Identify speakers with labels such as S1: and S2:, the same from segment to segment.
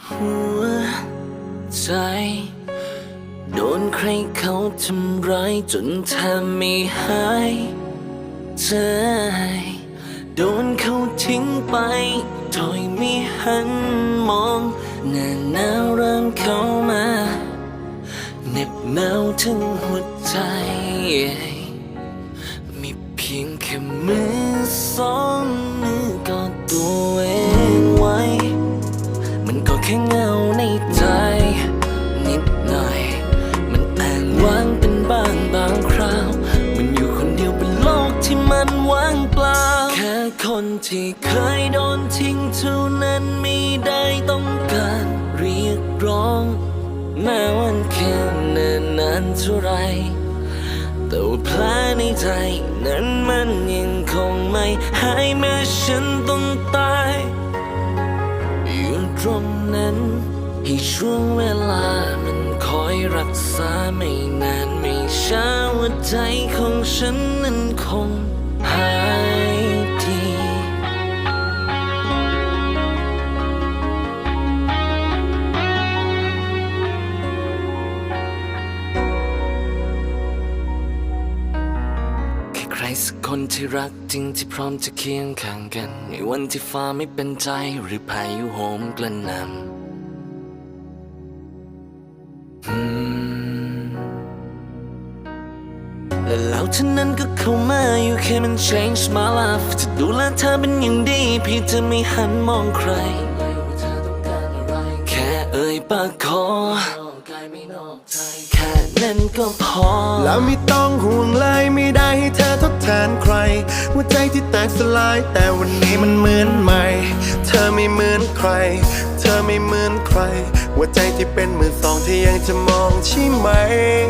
S1: หัวใจ โดนใครเขาทำร้ายจนแทบไม่หายใจโดนเขาทิ้งไปโดยไม่หันมองหน้าหนาวเริ่มเข้ามาเหน็บหนาวถึงหัวใจ มีเพียงแค่มือสอง ที่เคยโดนทิ้งเท่านั้นไม่ได้ต้องการเรียกร้อง แม้วันแค่เนนนานเท่าไรแต่ว่าแผลในใจนั้นมันยังคงไม่หายแม้ฉันต้องตายอยู่ตรงนั้นให้ช่วงเวลามันคอยรักษาไม่นานไม่ช้าหัวใจของฉันนั้นคง สักคนที่รักจริงที่พร้อมจะเคียงข้างกัน ในวันที่ฟ้าไม่เป็นใจหรือพายุโหมกระหน่ำและแล้วเท่านั้นก็เข้ามาอยู่แค่มัน change my life จะดูแลเธอเป็นอย่างดีพี่จะไม่หันมองใคร แค่เอ่ยปากขอแค่นั้นก็พอ
S2: แล้วไม่ต้องห่วงเลยไม่ได้ให้เธอ แทนใครหัวใจที่แตกสลาย แต่วันนี้มันเหมือนใหม่ เธอไม่เหมือนใคร เธอไม่เหมือนใครหัวใจที่เป็นมือสองที่ยังจะมองใช่ไหม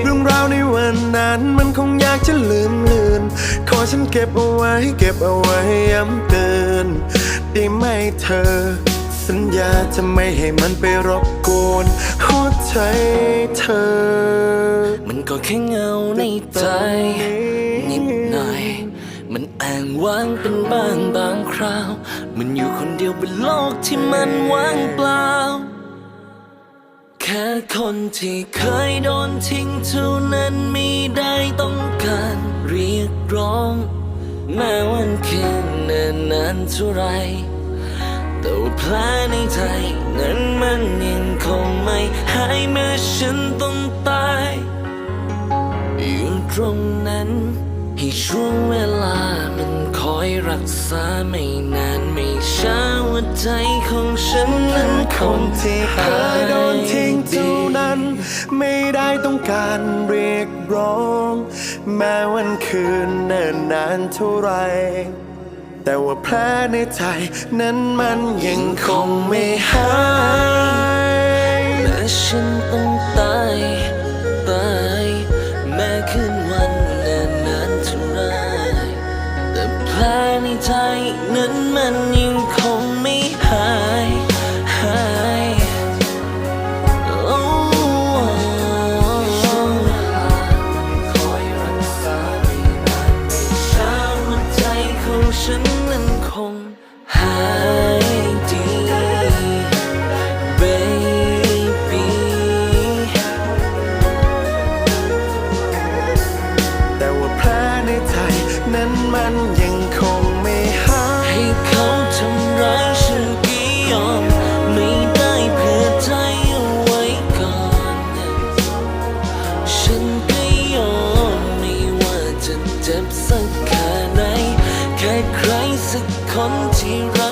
S2: เรื่องราวในวันนั้นมันคงอยากจะลืมลืน ขอฉันเก็บเอาไว้ เก็บเอาไว้ย้ำเตือนได้ไหมเธอ สัญญาจะไม่ให้มันไปรบกวนหัวใจเธอ
S1: มันก็แค่เงาในใจ มันอ้างว้างเป็นบางบางคราว มันอยู่คนเดียวบนโลกที่มันว่างเปล่า แค่คนที่เคยโดนทิ้งเท่านั้นไม่ได้ต้องการเรียกร้องแม้วันคืนเนิ่นนานเท่าไรแต่ว่าแผลในใจนั้นมันยังคงไม่หายแม้ฉันต้องตายอยู่ตรงนั้น ช่วงเวลามันคอยรักษาไม่นานไม่ช้าหัวใจของฉันนั้นคง
S2: นที่เคยโดนทิ้งเท่านั้น ไม่ได้ต้องการเรียกร้อง แม้วันคืนเนิ่นนานเท่าไร แต่ว่าแผลในใจนั้นมันยังคงไม่หาย
S1: และฉันต้องตาย ของ ค่
S2: ใค
S1: รสักคนที่รักจริง รักแท้ ก